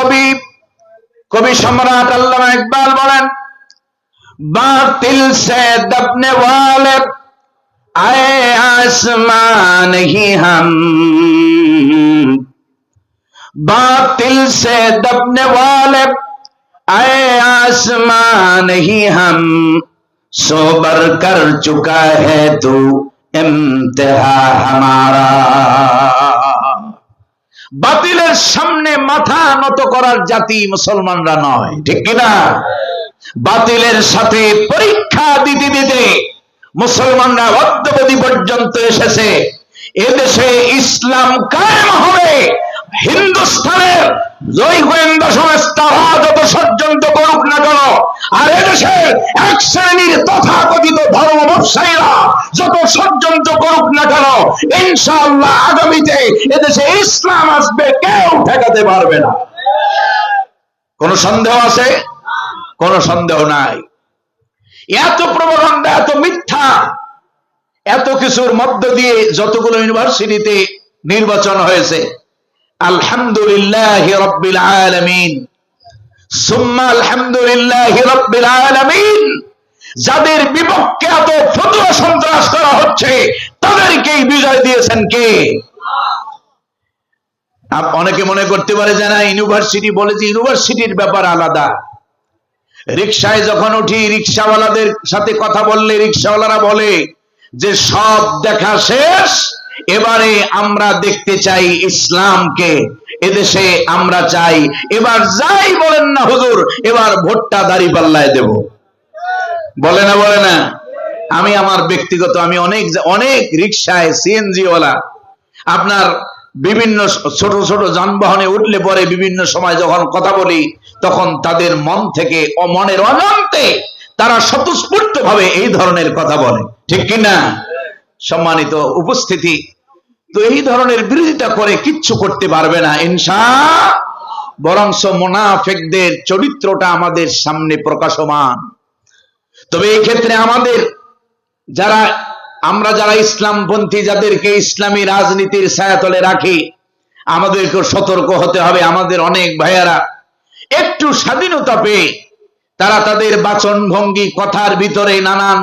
কবি কবি সম্রাট আল্লামা ইকবাল বলেন বাতিল সে দবনে ওয়ালে আয়ে আসমান হি হাম बातिल से दबने वाले आए आसमान ही हम सोबर कर चुका है तू इम्तिहा हमारा বাতিলের সামনে মাথা নত করার জাতি মুসলমানরা নয়, ঠিক কিনা? বাতিলের সাথে পরীক্ষা দিতে দিতে মুসলমানরা অদ্যবধি পর্যন্ত এসেছে। এদেশে ইসলাম কায়েম হবে। হিন্দুস্তানের জয় গোয়েন্দা সংস্থা যত ষড়যন্ত্র করুক না কেন? আর এদেশের এক শ্রেণির তথাকথিত ধর্ম ব্যবসায়ীরা যত করুক না কেন ইনশাআল্লাহ আগামীতে এদেশে ইসলাম আসবে, কেউ ঠেকাতে পারবে না। কোন সন্দেহ আছে? কোন সন্দেহ নাই। এত প্রবন্ধ এত মিথ্যা, এত কিছুর মধ্য দিয়ে যতগুলো ইউনিভার্সিটিতে নির্বাচন হয়েছে, আলহামদুলিল্লাহ রব্বিল আলামিন। সুম্মা আলহামদুলিল্লাহ রব্বিল আলামিন। যাদের বিপক্ষে এত ফতুয়া সন্ত্রাস করা হচ্ছে তাদেরকেই বিজয় দিয়েছেন কে? অনেকে মনে করতে পারে যে না, ইউনিভার্সিটি বলে যে ইউনিভার্সিটির ব্যাপার আলাদা। রিক্সায় যখন উঠি রিক্সাওয়ালাদের সাথে কথা বললে রিক্সাওয়ালারা বলে যে, সব দেখা শেষ, এবারে আমরা দেখতে চাই ইসলামকে, এদেশে আমরা চাই। এবার যাই বলেন না হুজুর, এবার ভোটটা দাড়ি পাল্লায় দেব। বলে না বলে না। আমি আমার ব্যক্তিগত, আমি অনেক অনেক রিক্সায় সিএনজি ওয়ালা, আপনার বিভিন্ন ছোট ছোট যানবাহনে উঠলে পরে বিভিন্ন সময় যখন কথা বলি, তখন তাদের মন থেকে ও মনের অজান্তে তারা স্বতঃস্ফূর্ত ভাবে এই ধরনের কথা বলে। ঠিক কিনা সম্মানিত উপস্থিতি। তো এই ধরনের বিরোধিতা করে কিচ্ছু করতে পারবে না ইনসা বরংস মোনাফেকদের চরিত্রটা আমাদের সামনে প্রকাশমান। তবে এই ক্ষেত্রে আমাদের যারা, আমরা যারা ইসলামপন্থী, যাদেরকে ইসলামী রাজনীতির ছায়াতলে রাখি আমাদেরকে সতর্ক হতে হবে, আমাদের অনেক ভাইয়ারা। একটু স্বাধীনতা পেয়ে তারা তাদের বাচন ভঙ্গি কথার ভিতরে নানান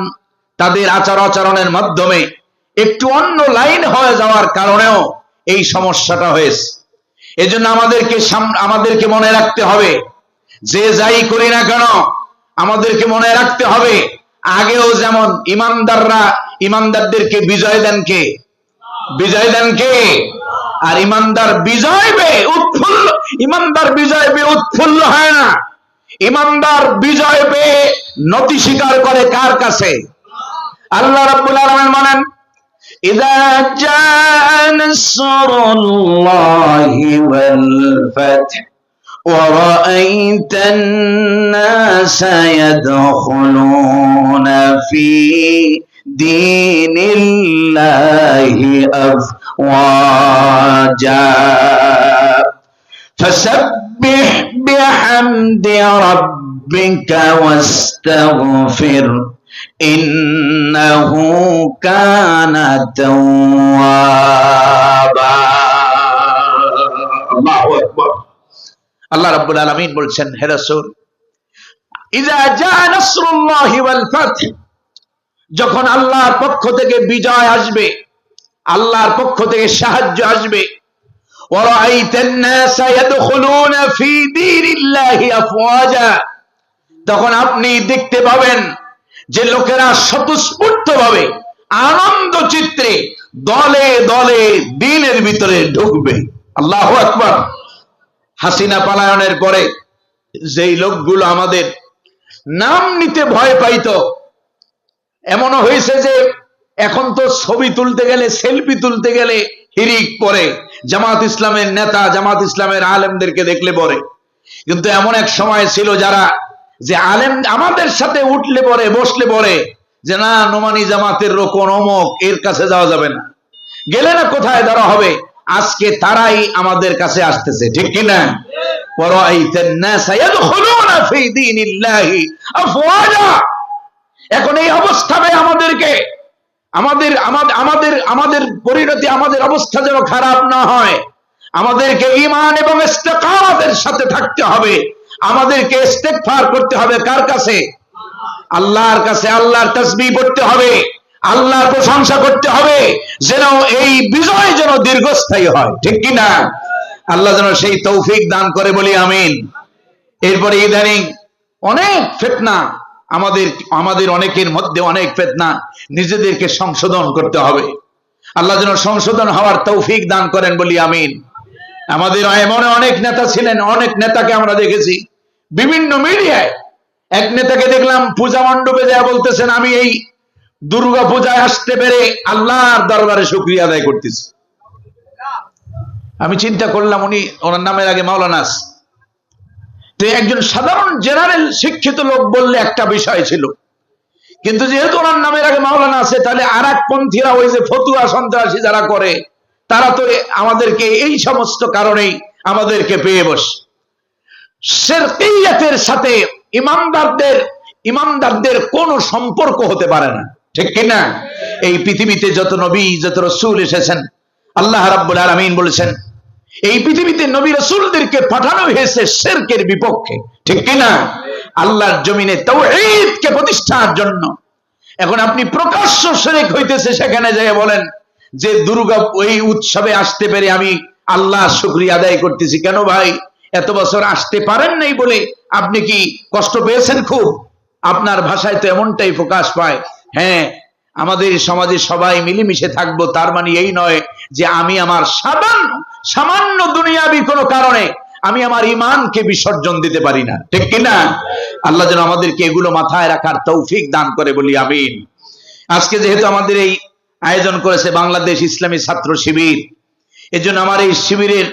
তাদের আচার আচরণের মাধ্যমে একটু অন্য লাইন হয়ে যাওয়ার কারণেও এই সমস্যাটা হয়েছে। এজন্য আমাদেরকে আমাদেরকে মনে রাখতে হবে, যে যাই করি না কেন, আমাদেরকে মনে রাখতে হবে আগেও যেমন ইমানদাররা ইমানদারদেরকে বিজয় দেন কে? বিজয় দেন কে? আর ইমানদার বিজয় বে উৎফুল্ল, ইমানদার বিজয় বে উৎফুল্ল হয় না। ইমানদার বিজয় বে নতি স্বীকার করে কার কাছে? আল্লাহ রাব্বুল আলামিন বলেন ইযা জা ওয়াল ফাতহ। ورأيت الناس يدخلون في دين الله أفواجا. فسبح بحمد ربك واستغفر إنه كان توابا. الله أكبر. আল্লাহ রাব্বুল আলামিন বলছেন, হে রাসূল ইজা জা নাসরুল্লাহি ওয়াল ফাতহ যখন আল্লাহর পক্ষ থেকে বিজয় আসবে, আল্লাহর পক্ষ থেকে সাহায্য আসবে তখন আপনি দেখতে পাবেন যে লোকেরা স্বতঃস্ফূর্ত আনন্দ চিত্রে দলে দলে দিনের ভিতরে ঢুকবে। আল্লাহু আকবার। হাসিনা পালায়নের পরে যেই লোকগুলো আমাদের নাম নিতে ভয় পাইতো, এমনও হয়েছে যে এখন তো ছবি তুলতে গেলে, সেলফি তুলতে গেলে হিরিক পরে, জামাত ইসলামের নেতা, জামাত ইসলামের আলেমদেরকে দেখলে পরে। কিন্তু এমন এক সময় ছিল যারা যে আলেম আমাদের সাথে উঠলে পরে, বসলে পরে, যে না, নোমানি জামাতের রোকন অমক, এর কাছে যাওয়া যাবে না। গেলে না কোথায় ধরা হবে? আজকে তারাই আমাদের কাছে আসতেছে, ঠিক কিনা? এখন এই অবস্থায় আমাদেরকে, আমাদের আমাদের আমাদের পরিণতি, আমাদের অবস্থা যেন খারাপ না হয়। আমাদেরকে ইমান এবং ইস্তেকারাতের সাথে থাকতে হবে। আমাদেরকে ইস্তেকফার করতে হবে কার কাছে? আল্লাহর কাছে, আল্লাহর তসবি পড়তে হবে। আল্লাহর প্রশংসা করতে হবে যেন এই বিজয় যেন দীর্ঘস্থায়ী হয়, ঠিক কি না? আল্লাহ যেন সেই তৌফিক দান করে বলি আমিন। এরপরে ইদানিং অনেক ফেতনা আমাদের আমাদের অনেকের মধ্যে অনেক ফেতনা, নিজেদেরকে সংশোধন করতে হবে। আল্লাহ যেন সংশোধন হওয়ার তৌফিক দান করেন বলি আমিন। আমাদের এমন অনেক নেতা ছিলেন, অনেক নেতাকে আমরা দেখেছি। বিভিন্ন মিডিয়ায় এক নেতাকে দেখলাম, পূজা মণ্ডপে যা বলতেছেন, আমি এই দুর্গা পূজায় আসতে পেরে আল্লাহর দরবারে শুক্রিয়া আদায় করতেছি। আমি চিন্তা করলাম উনি, ওনার নামের আগে মাওলানাস তো একজন সাধারণ জেনারেল শিক্ষিত লোক বললে একটা বিষয় ছিল। কিন্তু যেহেতু ওনার নামের আগে মাওলানা আছে, তাহলে আর এক পন্থীরা ওই যে ফতুয়া সন্ত্রাসী যারা করে, তারা তো আমাদেরকে এই সমস্ত কারণেই আমাদেরকে পেয়ে বস। শেরকিয়াতের সাথে ইমানদারদের ইমানদারদের কোনো সম্পর্ক হতে পারে না। ঠিক কিনা? এই পৃথিবীতে যত নবী, যত রসুল এসেছেন, আল্লাহ রাব্বুল আলামিন বলেছেন, এই পৃথিবীতে নবী রসুলদেরকে পাঠানো হয়েছে শেরকের বিপক্ষে। ঠিক কিনা? আল্লাহর জমিনে তাওহীদকে প্রতিষ্ঠার জন্য। এখন আপনি প্রকাশ্য শেরেক হইতেছে, সেখানে যেয়ে বলেন, যে দুর্গা ওই উৎসবে আসতে পেরে আমি আল্লাহ শুকরিয়া আদায় করতেছি। কেন ভাই? এত বছর আসতে পারেন নাই বলে আপনি কি কষ্ট পেয়েছেন খুব? আপনার ভাষায় তো এমনটাই প্রকাশ পায় হ্যাঁ আমাদের সমাজে সবাই মিলেমিশে থাকব, তার মানে এই নয় যে আমি আমার সামান্য সামান্য দুনিয়াবি কোনো কারণে আমি আমার ইমানকে বিসর্জন দিতে পারি না। ঠিক কিনা আল্লাহ যেন আমাদেরকে এগুলো মাথায় রাখার তৌফিক দান করে বলি, আমিন। আজকে যেহেতু আমাদের এই আয়োজন করেছে বাংলাদেশ ইসলামী ছাত্র শিবির, এজন্য আমার এই শিবিরের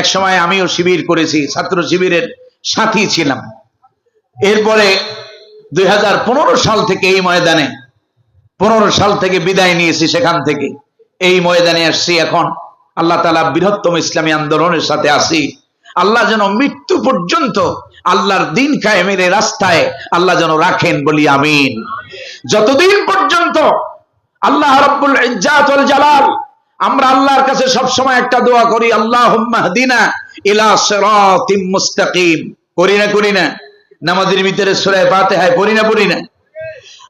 এক সময় আমিও শিবির করেছি, ছাত্র শিবিরের সাথী ছিলাম। এরপরে দুই হাজার পনেরো সাল থেকে এই ময়দানে পনেরো সাল থেকে বিদায় নিয়েছি সেখান থেকে। এই ময়দানে আসছি এখন। আল্লাহ তালা বৃহত্তম ইসলামী আন্দোলনের সাথে আসি আল্লাহ যেন মৃত্যু পর্যন্ত আল্লাহর দিন কায়েমের রাস্তায় আল্লাহ যেন রাখেন বলি আমিন। যতদিন পর্যন্ত আল্লাহ রব্বুল ইজ্জাতুল জালাল, আমরা আল্লাহর কাছে সব সময় একটা দোয়া করি আল্লাহ দিনা ইলা সিরাতিম মুস্তাকিম। করি না করি না। নামাজের ভিতরে সূরা ফাতিহায় পড়ি না পড়ি না।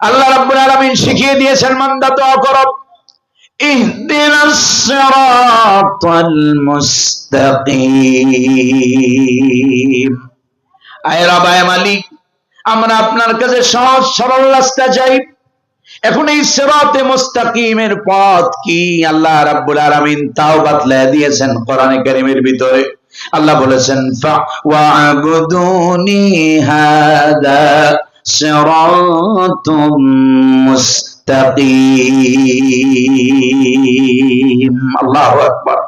আল্লাহ রাব্বুল আলামিন শিখিয়ে দিয়েছেন, মান্দা দোয়া করো। ইহদিনাস সিরাতাল মুস্তাকিম। আয় রবায় মালিক, আমরা আপনার কাছে সহজ সরল রাস্তা চাই। এখন এই সেরাতে মুস্তাকিমের পথ কি? আল্লাহ রাব্বুল আলামিন তাও বাতলা দিয়েছেন কোরআনে কারীমের ভিতরে। আল্লাহ বলেছেন ওয়া'বুদুনি হাদা সিরাতুম মুস্তাকিম। আল্লাহু আকবার।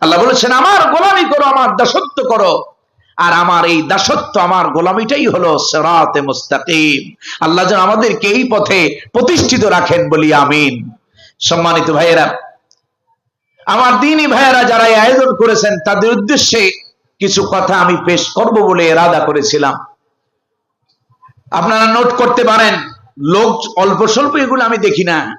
আল্লাহ বলেছেন, আমার গোলামি করো, আমার দাসত্ব করো। আর আমার এই দাসত্ব, আমার গোলামিটাই হলো সেরাতে মুস্তাকিম। আল্লাহ যেন আমাদেরকে এই পথে প্রতিষ্ঠিত রাখেন বলি আমিন। সম্মানিত ভাইয়েরা, আমার দিনী ভাইয়েরা যারা আয়োজন করেছেন, তাদের উদ্দেশ্যে কিছু কথা আমি পেশ করব বলে এরাদা করেছিলাম। আপনারা নোট করতে পারেন। লোক অল্প স্বল্প এগুলো আমি দেখি না।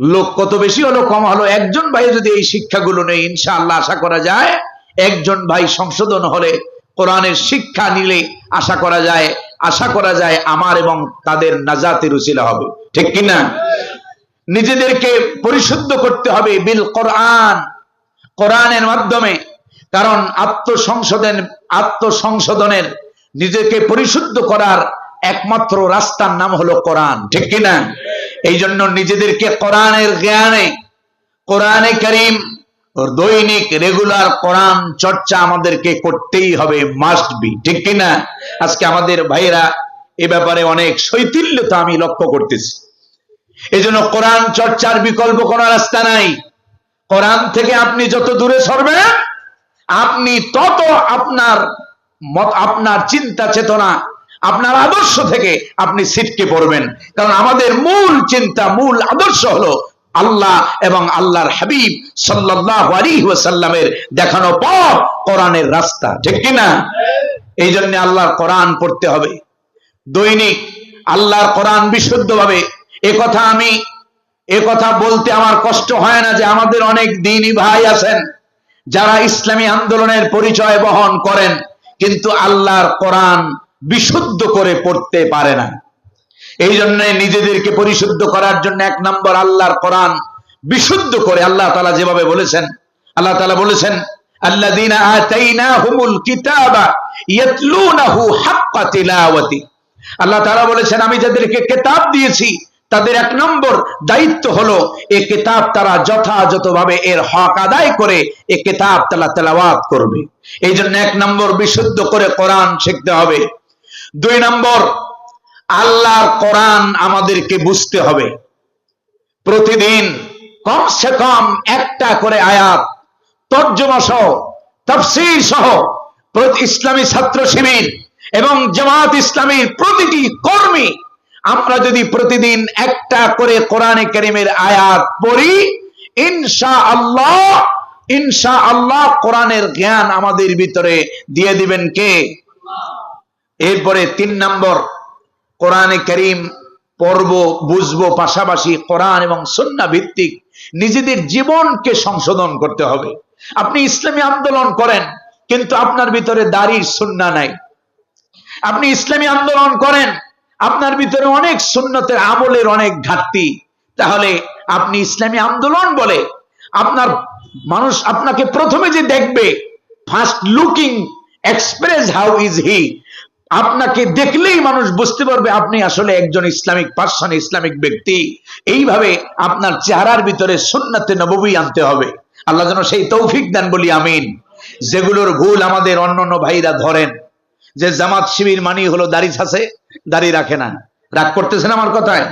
লোক কত বেশি হলো, কম হলো। একজন ভাই যদি এই শিক্ষাগুলো নেই ইনশাআল্লাহ আশা করা যায়, একজন ভাই সংশোধন হলে, কোরআনের শিক্ষা নিলে আশা করা যায়, আশা করা যায় আমার এবং তাদের নাজাতের উচিলা হবে। ঠিক কিনা? নিজেদেরকে পরিশুদ্ধ করতে হবে বিল কোরআন। কোরআনের মাধ্যমে। কারণ আত্মসংশোধন, আত্মসংশোধনের নিজেকে পরিশুদ্ধ করার একমাত্র রাস্তার নাম হলো কোরআন, ঠিক কিনা? এই জন্য নিজেদেরকে কোরআনের জ্ঞানে, কোরআনে করিম, দৈনিক, রেগুলার কোরআন চর্চা আমাদেরকে করতেই হবে মাস্ট বি ঠিক কিনা? আজকে আমাদের ভাইরা এ ব্যাপারে অনেক শৈথিল্যতা আমি লক্ষ্য করতেছি। এই জন্য কোরআন চর্চার বিকল্প কোন রাস্তা নাই। কোরআন থেকে আপনি যত দূরে সরবেন, আপনি তত আপনার মত, আপনার চিন্তা চেতনা আপনার আদর্শ থেকে আপনি সিটকে পড়বেন। কারণ আমাদের মূল চিন্তা, মূল আদর্শ হলো আল্লাহ এবং আল্লাহর হাবিব সাল্লাহ আলী ওয়াসাল্লামের দেখানো পথ, কোরআনের রাস্তা। ঠিক কিনা? এই জন্য আল্লাহর কোরআন পড়তে হবে। দৈনিক আল্লাহর কোরআন বিশুদ্ধভাবে। এ কথা আমি, এ কথা বলতে আমার কষ্ট হয় না যে আমাদের অনেক দিনই ভাই আছেন, যারা ইসলামী আন্দোলনের পরিচয় বহন করেন, কিন্তু আল্লাহর কোরআন বিশুদ্ধ করে পড়তে পারে না। এই জন্য নিজেদেরকে পরিশুদ্ধ করার জন্য এক নম্বর আল্লাহর কোরআন বিশুদ্ধ করে আল্লাহ তালা যেভাবে বলেছেন, আল্লাহ তালা বলেছেন আল্লাহ বলেছেন, আমি যাদেরকে কেতাব দিয়েছি, তাদের এক নম্বর দায়িত্ব হলো এ কেতাব তারা যথাযথভাবে এর হক আদায় করে, এ কেতাব তালা তেলাওয়াত করবে। এই জন্য এক নম্বর বিশুদ্ধ করে কোরআন শিখতে হবে। দুই নম্বর, আল্লাহর কোরআন আমাদেরকে বুঝতে হবে। প্রতিদিন কমসে কম একটা করে আয়াত, তর্জমা সহ, তফসির সহ ইসলামী ছাত্র শিবির এবং জামাত ইসলামীর প্রতিটি কর্মী, আমরা যদি প্রতিদিন একটা করে কোরআনে করিমের আয়াত পড়ি ইনশা আল্লাহ ইনশা আল্লাহ কোরআনের জ্ঞান আমাদের ভিতরে দিয়ে দিবেন কে? এরপরে তিন নম্বর কোরআনে করিম পর্ব বুঝব পাশাপাশি কোরআন এবং সন্না ভিত্তিক নিজেদের জীবনকে সংশোধন করতে হবে। আপনি ইসলামী আন্দোলন করেন, কিন্তু আপনার ভিতরে দাড়ির সুন্না নাই। আপনি ইসলামী আন্দোলন করেন, আপনার ভিতরে অনেক সুন্নতের আমলের অনেক ঘাটতি। তাহলে আপনি ইসলামী আন্দোলন বলে আপনার মানুষ আপনাকে প্রথমে যে দেখবে first looking express how is he আপনাকে দেখলেই মানুষ বুঝতে পারবে আপনি আসলে একজন ইসলামিক পার্সন ইসলামিক ব্যক্তি। এইভাবে আপনার চেহারার ভিতরে সুন্নাতে নববী আনতে হবে। আল্লাহ যেন সেই তৌফিক দেন বলি আমিন। যেগুলোর ভুল আমাদের অন্যান্য ভাইরা ধরেন। যে জামাত শিবির মানি হলো দাড়ি ছাসে দাড়ি রাখে না। রাগ করতেছেন আমার কথায়?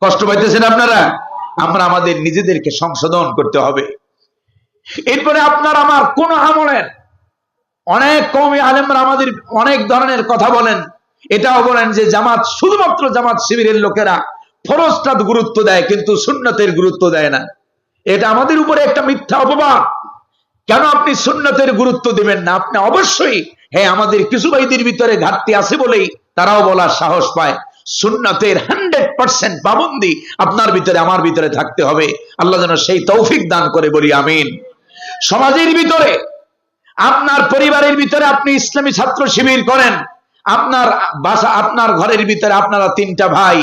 কষ্ট পাইতেছেন আপনারা? আমরা আমাদের নিজেদেরকে সংশোধন করতে হবে। এরপরে আপনার আমার কোন আমলের অনেক কমই আলেমরা আমাদের অনেক ধরনের কথা বলেন। এটাও বলেন যে জামাত, শুধুমাত্র জামাত শিবিরের লোকেরা ফরজটা গুরুত্ব দেয়, কিন্তু সুন্নতের গুরুত্ব দেয় না। এটা আমাদের উপরে একটা মিথ্যা অপবাদ। কেন আপনি সুন্নতের গুরুত্ব দিবেন না? আপনি অবশ্যই হ্যাঁ আমাদের কিছু ভাইদের ভিতরে ঘাটতি আছে বলেই তারাও বলার সাহস পায়। সুন্নতের হান্ড্রেড পার্সেন্ট পাবন্দি আপনার ভিতরে, আমার ভিতরে থাকতে হবে। আল্লাহ যেন সেই তৌফিক দান করে বলি, আমিন। সমাজের ভিতরে আপনার পরিবারের ভিতরে আপনি ইসলামী ছাত্র শিবির করেন। আপনার বাসা, আপনার ঘরের ভিতরে আপনারা তিনটা ভাই,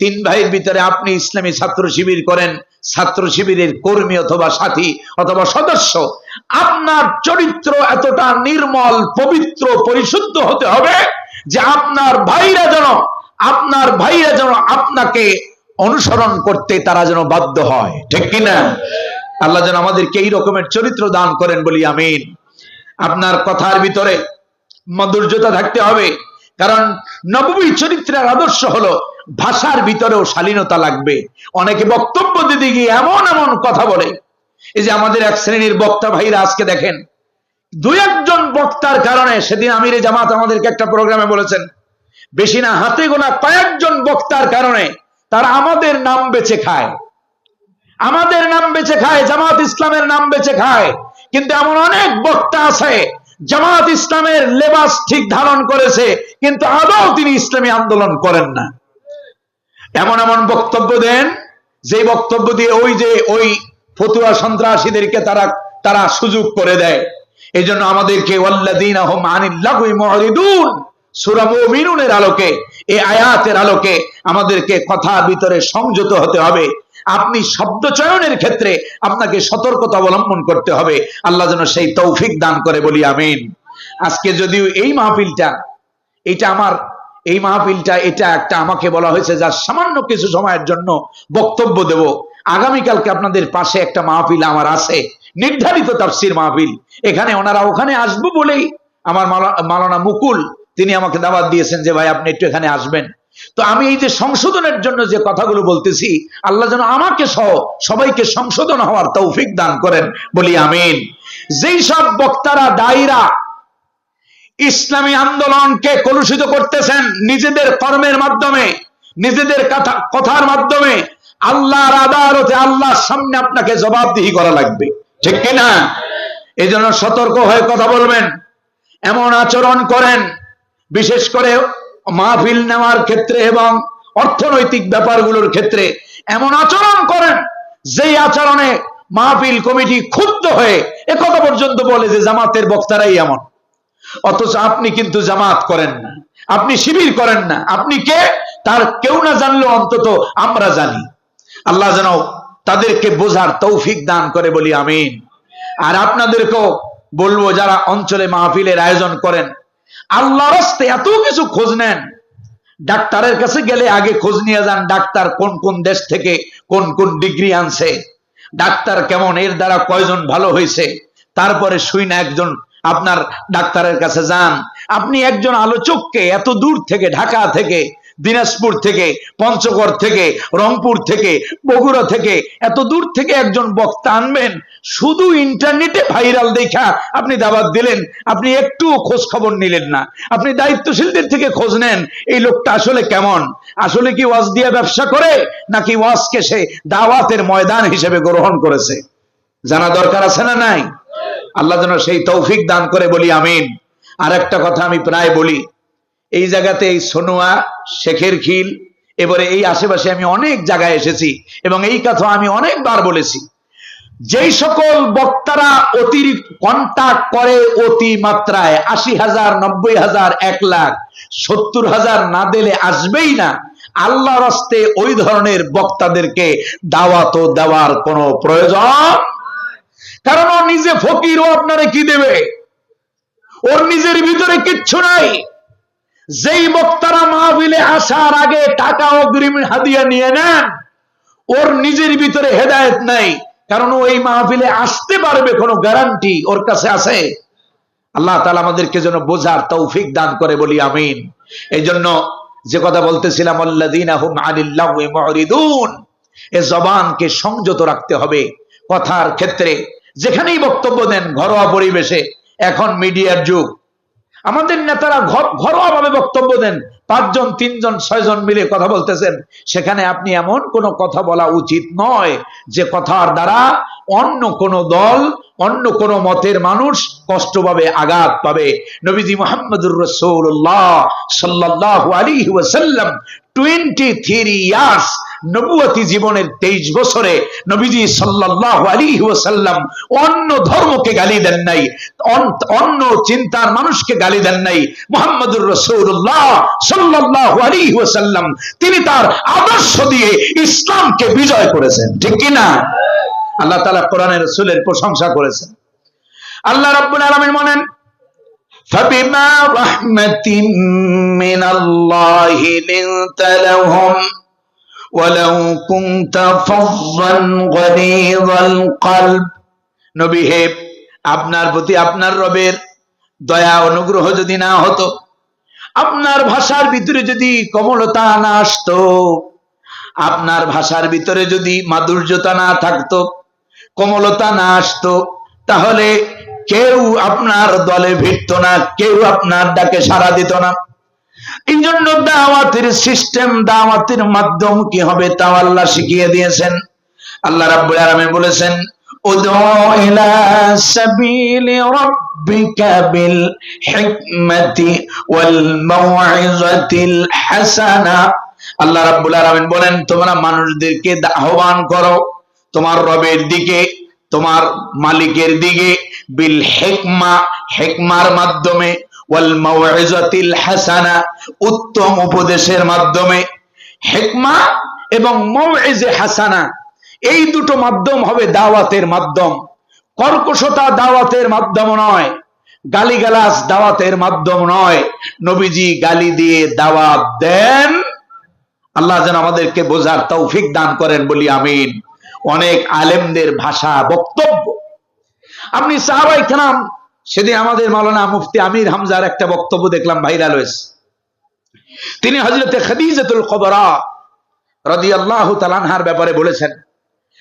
তিন ভাইয়ের ভিতরে আপনি ইসলামী ছাত্র শিবির করেন। ছাত্র শিবিরের কর্মী অথবা সাথী অথবা সদস্য। আপনার চরিত্র এতটা নির্মল, পবিত্র, পরিশুদ্ধ হতে হবে যে আপনার ভাইরা যেন, আপনার ভাইরা যেন আপনাকে অনুসরণ করতে তারা যেন বাধ্য হয়। ঠিক কিনা? আল্লাহ যেন আমাদেরকে এই রকমের চরিত্র দান করেন বলি আমিন। আপনার কথার ভিতরে মাধুর্যতা থাকতে হবে। কারণ নবমী চরিত্রের আদর্শ হলো, ভাষার ভিতরেও শালীনতা লাগবে। অনেকে বক্তব্য দিতে গিয়ে এমন এমন কথা বলে। এই যে আমাদের এক শ্রেণির বক্তা ভাইরা আজকে দেখেন, দুই একজন বক্তার কারণে সেদিন আমিরে জামাত আমাদেরকে একটা প্রোগ্রামে বলেছেন, বেশি না হাতে গোনা কয়েকজন বক্তার কারণে তারা আমাদের নাম বেচে খায়। আমাদের নাম বেচে খায়, জামাত ইসলামের নাম বেচে খায়। কিন্তু এমন অনেক বক্তা আছে, জামাত ইসলামের লেবাস ঠিক ধারণ করেছে, কিন্তু আদৌ তিনি ইসলামী আন্দোলন করেন না। এমন এমন বক্তব্য দেন, যে বক্তব্য দিয়ে ওই যে ওই ফতুয়া সন্ত্রাসীদেরকে তারা তারা সুযোগ করে দেয়। এই জন্য আমাদেরকে আলোকে, এই আয়াতের আলোকে আমাদেরকে কথার ভিতরে সংযত হতে হবে। আপনি শব্দ চয়নের ক্ষেত্রে আপনাকে সতর্কতা অবলম্বন করতে হবে। আল্লাহ যেন সেই তৌফিক দান করে বলি আমিন। আজকে যদিও এই মাহফিলটা, এটা আমার, এই মাহফিলটা, এটা একটা আমাকে বলা হয়েছে যা সামান্য কিছু সময়ের জন্য বক্তব্য দেব। আগামীকালকে আপনাদের পাশে একটা মাহফিল আমার আছে, নির্ধারিত তাফসির মাহফিল। এখানে ওনারা ওখানে আসব বলেই আমার মালা- মালানা মুকুল, তিনি আমাকে দাওয়াত দিয়েছেন যে, ভাই, আপনি একটু এখানে আসবেন। তো আমি এই যে সংশোধনের জন্য যে কথাগুলো বলতেছি, আল্লাহ যেন আমাকে সহ সবাইকে সংশোধন হওয়ার তৌফিক দান করেন, বলি আমিন। যেই সব বক্তারা, দায়ীরা ইসলামী আন্দোলনকে কলুষিত করতেছেন নিজেদের কর্মের মাধ্যমে, নিজেদের কথা, কথার মাধ্যমে, আল্লাহর আদালতে আল্লাহর সামনে আপনাকে জবাবদিহি করা লাগবে। ঠিক কিনা এই জন্য সতর্ক হয়ে কথা বলবেন, এমন আচরণ করেন, বিশেষ করে মাহফিল নেওয়ার ক্ষেত্রে এবং অর্থনৈতিক ব্যাপারগুলোর ক্ষেত্রে এমন আচরণ করেন, যেই আচরণে মাহফিল কমিটি ক্ষুব্ধ হয়ে একথা পর্যন্ত বলে যে জামাতের বক্তারাই এমন। অথচ আপনি কিন্তু জামাত করেন না, আপনি শিবির করেন না, আপনি কে? তার কেউ না জানলেও অন্তত আমরা জানি। আল্লাহ যেন তাদেরকে বোঝার তৌফিক দান করে বলি, আমিন। আর আপনাদেরকেও বলব, যারা অঞ্চলে মাহফিলের আয়োজন করেন আল্লাহ রাস্তে এত কিছু খোঁজ নেন। ডাক্তারের কাছে গেলে আগে খোঁজ নিয়ে যান ডাক্তার কোন কোন দেশ থেকে কোন কোন ডিগ্রি আনছে। ডাক্তার কেমন, এর দ্বারা কয়জন ভালো হয়েছে। তারপরে শুই না একজন আপনার ডাক্তারের কাছে যান। আপনি একজন আলোচককে এত দূর থেকে, ঢাকা থেকে দিনাজপুর থেকে, পঞ্চগড় থেকে, রংপুর থেকে, বগুড়া থেকে, এত দূর থেকে একজন বক্তা আনবেন, শুধু ইন্টারনেটে ভাইরাল দেখা আপনি দাবাত দিলেন, আপনি একটু খোঁজ খবর নিলেন না। আপনি দায়িত্বশীলদের থেকে খোঁজ নেন, এই লোকটা আসলে কেমন? আসলে কি ওয়াজ দিয়ে ব্যবসা করে, নাকি ওয়াজকে সে দাওয়াতের ময়দান হিসেবে গ্রহণ করেছে? জানা দরকার আছে না নাই? আল্লাহ যেন সেই তৌফিক দান করে বলি, আমিন। আর একটা কথা আমি প্রায় বলি এই জায়গাতে এই সোনুয়া, শেখের খিল, এবারে এই আশেপাশে আমি অনেক জায়গায় এসেছি এবং এই কথা আমি অনেকবার বলেছি। যেই সকল বক্তারা অতিরিক্ত কন্ট্যাক্ট করে অতি মাত্রায় আশি হাজার, নব্বই হাজার, এক লাখ, সত্তর হাজার না দিলে আসবেই না আল্লাহ রাস্তে ওই ধরনের বক্তাদেরকে দাওয়াত দেওয়ার কোনো প্রয়োজন? কারণ ও নিজে ফকির, ও আপনারে কি দেবে? ওর নিজের ভিতরে কিচ্ছু নাই। যেই বক্তারা মাহবিলে আসার আগে টাকা অগ্রিম হাদিয়া নিয়ে নেন, ওর নিজের ভিতরে হেদায়েত নাই। কারণ ও এই মাহফিলে আসতে পারবে কোনো গ্যারান্টি ওর কাছে আছে। আল্লাহ তালা আমাদেরকে যেন বোঝার তৌফিক দান করে বলি, আমিন। এই জন্য যে কথা বলতেছিলাম এ জবানকে সংযত রাখতে হবে। কথার ক্ষেত্রে যেখানেই বক্তব্য দেন, ঘরোয়া পরিবেশে, এখন মিডিয়ার যুগ। আমাদের নেতারা ঘরোয়া ভাবে বক্তব্য দেন। পাঁচজন, তিনজন, ছয়জন মিলে কথা বলতেছেন। সেখানে আপনি এমন কোনো কথা বলা উচিত নয় যে কথার দ্বারা অন্য কোন দল, অন্য কোন মতের মানুষ কষ্ট পাবে আঘাত পাবে। নবীজি মোহাম্মদুর রসৌল্লাহ সাল্লাহ আলী ওয়াসাল্লাম টোয়েন্টি থ্রি ইয়ার্স নবুয়তি জীবনের তেইশ বছরে নবীজি সাল্লাহ আলী ওয়াসাল্লাম অন্য ধর্মকে গালি দেন নাই অন্য চিন্তার মানুষকে গালি দেন নাই মোহাম্মদুর রসৌল্লাহ সাল্লাহ আলী ওয়াসাল্লাম তিনি তার আদর্শ দিয়ে ইসলামকে বিজয় করেছেন ঠিক কিনা আল্লাহ তালা কোরআনের রসুলের প্রশংসা করেছেন আল্লাহ রাব্বুল আলামিন বলেন فبما رحمة من الله لنت لهم ولو كنت فظا غليظ القلب نبي হে, আপনার প্রতি আপনার রবের দয়া অনুগ্রহ যদি না হতো, আপনার ভাষার ভিতরে যদি কমলতা না আসতো, আপনার ভাষার ভিতরে যদি মাধুর্যতা না থাকতো, কমলতা না আসতো, তাহলে কেউ আপনার দলে ভিড়ত না, কেউ আপনার ডাকে সাড়া দিত না। এই জন্য দাওয়াতের সিস্টেম দাওয়াতের মাধ্যম কি হবে তাও আল্লাহ শিখিয়ে দিয়েছেন। আল্লাহ রাব্বুল আলামিন বলেছেন আল্লাহ রাব্বুল আলামিন বলেন, তোমরা মানুষদেরকে আহ্বান করো, তোমার রবের দিকে, তোমার মালিকের দিকে, বিল হেকমা, হেকমার মাধ্যমে উত্তম উপদেশের মাধ্যমে। হেকমা এবং হাসানা, এই দুটো মাধ্যম হবে দাওয়াতের মাধ্যম। কর্কশতা দাওয়াতের মাধ্যম নয়, গালিগালাজ দাওয়াতের মাধ্যম নয়। নবীজি গালি দিয়ে দাওয়াত দেন। আল্লাহ যেন আমাদেরকে বোঝার তৌফিক দান করেন বলি আমিন। অনেক আলেমদের ভাষা বক্তব্য। আপনি সাহাবাই খানাম সেদিন আমাদের মালানা মুফতি আমির হামজার একটা বক্তব্য দেখলাম ভাইরাল হয়েছে। তিনি হজরতে খাদিজাতুল কবরা রদি আল্লাহ তালানহার ব্যাপারে বলেছেন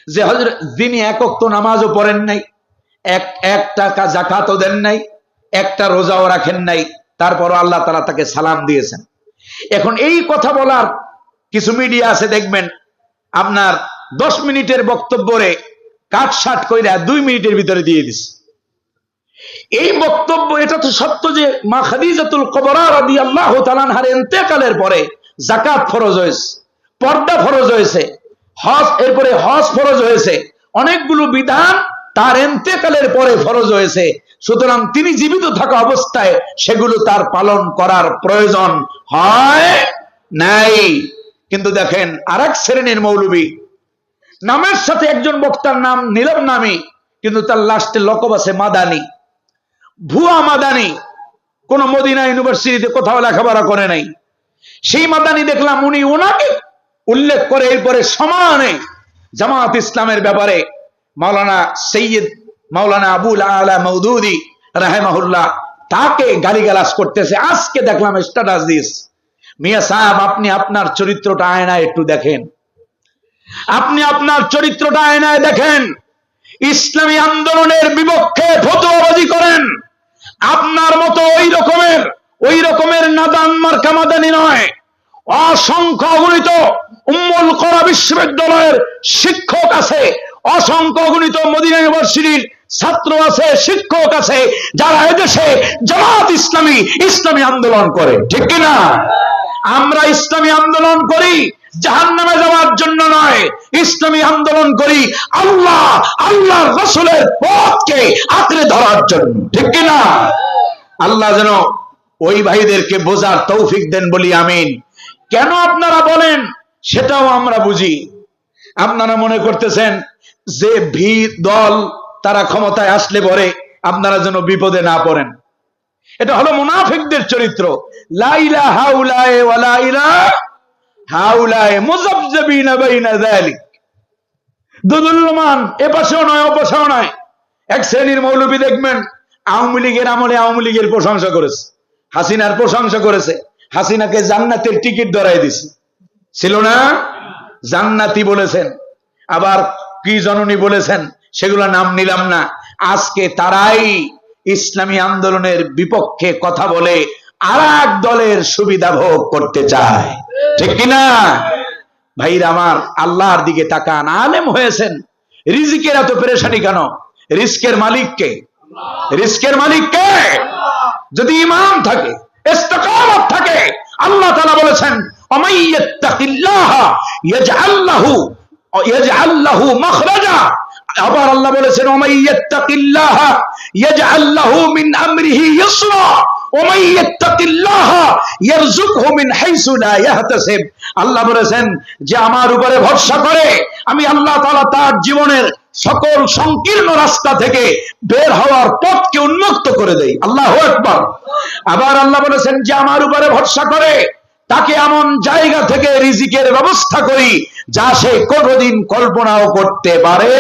যে হজরত যিনি একক তো নামাজও পড়েন নাই, এক এক টাকা জাকাতও দেন নাই, একটা রোজাও রাখেন নাই, তারপরও আল্লাহ তালা তাকে সালাম দিয়েছেন। এখন এই কথা বলার কিছু মিডিয়া আছে, দেখবেন আপনার দশ মিনিটের বক্তব্য বক্তব্যরে কাটসাট কইরা দুই মিনিটের ভিতরে দিয়ে দিস এই বক্তব্য, এটা তো সত্য যে মা খাদিজাতুল কবরা রাদি আল্লাহ তালানহার এন্তেকালের পরে জাকাত ফরজ হয়েছে, পর্দা ফরজ হয়েছে, হজ, এরপরে হজ ফরজ হয়েছে, অনেকগুলো বিধান তার এন্তেকালের পরে ফরজ হয়েছে। সুতরাং তিনি জীবিত থাকা অবস্থায় সেগুলো তার পালন করার প্রয়োজন হয় নাই। কিন্তু দেখেন আর এক শ্রেণির মৌলবী, নামের সাথে একজন বক্তার নাম নীলম নামী, কিন্তু তার লাস্টে লকব আছে মাদানি। ভুয়া মাদানি। কোন মদিনা ইউনিভার্সিটিতে কোথাও লেখাপড়া করে নাই। সেই মাদানি দেখলাম উনি ওনাকে উল্লেখ করে এরপরে সমানে জামাত ইসলামের ব্যাপারে মাওলানা সৈয়দ মাওলানা আবুল আলা মৌদুদি রাহেমাহুল্লাহ তাকে গালিগালাজ করতেছে। আজকে দেখলাম স্ট্যাটাস দিস। মিয়া সাহেব, আপনি আপনার চরিত্রটা আয়নায় একটু দেখেন। আপনি আপনার চরিত্রটা আয়নায় দেখেন। ইসলামী আন্দোলনের বিপক্ষে ফতোয়াবাজি করেন। আপনার মতো ওই রকমের ওই রকমের নাদান মার্কা মাদানি নয়। অসংখ্য অগণিত উম্মুল করা বিশ্ববিদ্যালয়ের শিক্ষক আছে, অসংখ্য অগণিত মদিনা ইউনিভার্সিটির ছাত্র আছে, শিক্ষক আছে, যারা এদেশে জামাত ইসলামী ইসলামী আন্দোলন করে। ঠিক কিনা? আমরা ইসলামী আন্দোলন করি জাহান নামে যাওয়ার জন্য নয়। ইসলামী আন্দোলন করি আল্লাহ আল্লাহ রসুলের পথকে আঁকড়ে ধরার জন্য। ঠিক কিনা আল্লাহ যেন ওই ভাইদেরকে বোঝার তৌফিক দেন বলি আমিন। কেন আপনারা বলেন? সেটাও আমরা বুঝি। আপনারা মনে করতেছেন যে ভি দল তারা ক্ষমতায় আসলে পরে আপনারা যেন বিপদে না পড়েন। এটা হলো মুনাফিকদের চরিত্র। লাইলা হাউলায়ে ওয়ালা হাউলায়ে মুযাবযাবিনা বাইনা যালিক। দুদুল্যমান, এ পাশেও নয়, ও পাশেও নয়। এক শ্রেণির মৌলবী দেখবেন, আওয়ামী লীগের আমলে আওয়ামী লীগের প্রশংসা করেছে। হাসিনার প্রশংসা করেছে। হাসিনাকে জান্নাতের টিকিট ধরাই দিছে। ছিল না? জান্নাতি বলেছেন। আবার কি জননী বলেছেন? সেগুলো নাম নিলাম না। আজকে তারাই ইসলামী আন্দোলনের বিপক্ষে কথা বলে আর দলের সুবিধা ভোগ করতে চায়। ঠিক কিনা? ভাইরা আমার, আল্লাহর দিকে তাকান। আলেম হয়েছেন। রিজিকের এত পেরেশানি কেন? রিস্কের মালিককে রিস্কের মালিককে যদি ইমান থাকে থাকে, আল্লাহ তাআলা বলেছেন আবার আল্লাহ বলেছেন আল্লাহ বলেছেন যে আমার উপরে ভরসা করে আমি আল্লাহ তাআলা তার জীবনের সকল সংকীর্ণ রাস্তা থেকে বের হওয়ার পথকে উন্মুক্ত করে দেই। আল্লাহু আকবার। আবার আল্লাহ বলেছেন যে আমার উপরে ভরসা করে, তাকে এমন জায়গা থেকে রিজিকের ব্যবস্থা করি যা সে কোনোদিন কল্পনাও করতে পারে।